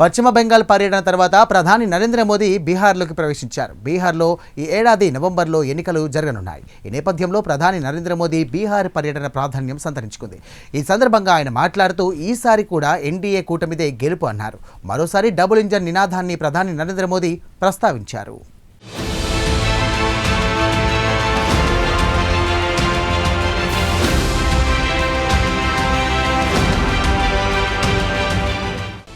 పశ్చిమ బెంగాల్ పర్యటన తర్వాత ప్రధాని నరేంద్ర మోదీ బీహార్లోకి ప్రవేశించారు. బీహార్లో ఈ ఏడాది నవంబర్లో ఎన్నికలు జరగనున్నాయి. ఈ నేపథ్యంలో ప్రధాని నరేంద్ర మోదీ బీహార్ పర్యటన ప్రాధాన్యం సంతరించుకుంది. ఈ సందర్భంగా ఆయన మాట్లాడుతూ ఈసారి కూడా ఎన్డీఏ కూటమిదే గెలుపు అన్నారు. మరోసారి డబుల్ ఇంజన్ నినాదాన్ని ప్రధాని నరేంద్ర మోదీ ప్రస్తావించారు.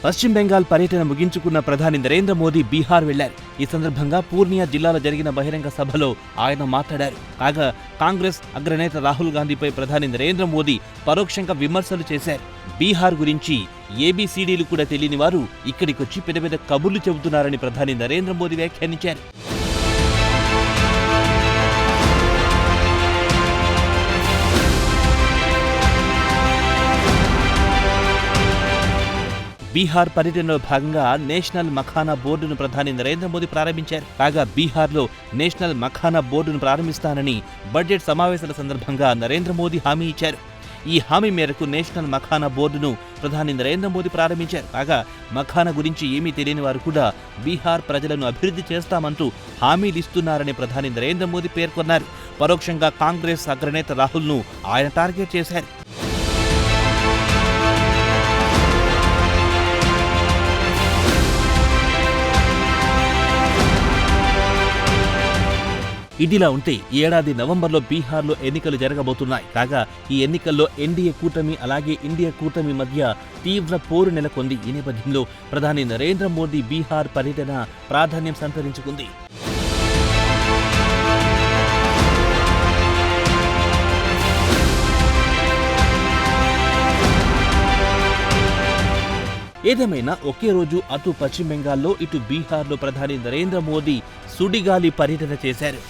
పశ్చిమ బెంగాల్ పర్యటన ముగించుకున్న ప్రధాని నరేంద్ర మోదీ బీహార్ వెళ్ళారు ఈ సందర్భంగా పూర్ణియా జిల్లాలో జరిగిన బహిరంగ సభలో ఆయన మాట్లాడారు. కాగా కాంగ్రెస్ అగ్రనేత రాహుల్ గాంధీపై ప్రధాని నరేంద్ర మోదీ పరోక్షంగా విమర్శలు చేశారు. బీహార్ గురించి ఏబీసీడీలు కూడా తెలియని వారు ఇక్కడికొచ్చి పెద్ద పెద్ద కబుర్లు చెబుతున్నారని ప్రధాని నరేంద్ర మోదీ వ్యాఖ్యానించారు. బీహార్ పర్యటనలో భాగంగా నేషనల్ మఖానా బోర్డును ప్రధాని నరేంద్ర మోదీ ప్రారంభించారు. కాగా బీహార్లో నేషనల్ మఖానా బోర్డును ప్రారంభిస్తానని బడ్జెట్ సమావేశాల సందర్భంగా నరేంద్ర మోదీ హామీ ఇచ్చారు. ఈ హామీ మేరకు నేషనల్ మఖానా బోర్డును ప్రధాని నరేంద్ర మోదీ ప్రారంభించారు. కాగా మఖానా గురించి ఏమీ తెలియని వారు కూడా బీహార్ ప్రజలను అభివృద్ధి చేస్తామంటూ హామీలు ఇస్తున్నారని ప్రధాని నరేంద్ర మోదీ పేర్కొన్నారు. పరోక్షంగా కాంగ్రెస్ అగ్రనేత రాహుల్ను ఆయన టార్గెట్ చేశారు. ఇదిలా ఉంటే ఈ ఏడాది నవంబర్లో బీహార్లో ఎన్నికలు జరగబోతున్నాయి. కాగా ఈ ఎన్నికల్లో ఎన్డీఏ కూటమి అలాగే ఇండియా కూటమి మధ్య తీవ్ర పోరు నెలకొంది. ఈ నేపథ్యంలో ప్రధాని నరేంద్ర మోదీ బీహార్ పర్యటన ప్రాధాన్యం సంతరించుకుంది. ఏదేమైనా ఒకే రోజు అటు పశ్చిమ బెంగాల్లో ఇటు బీహార్లో ప్రధాని నరేంద్ర మోదీ సుడిగాలి పర్యటన చేశారు.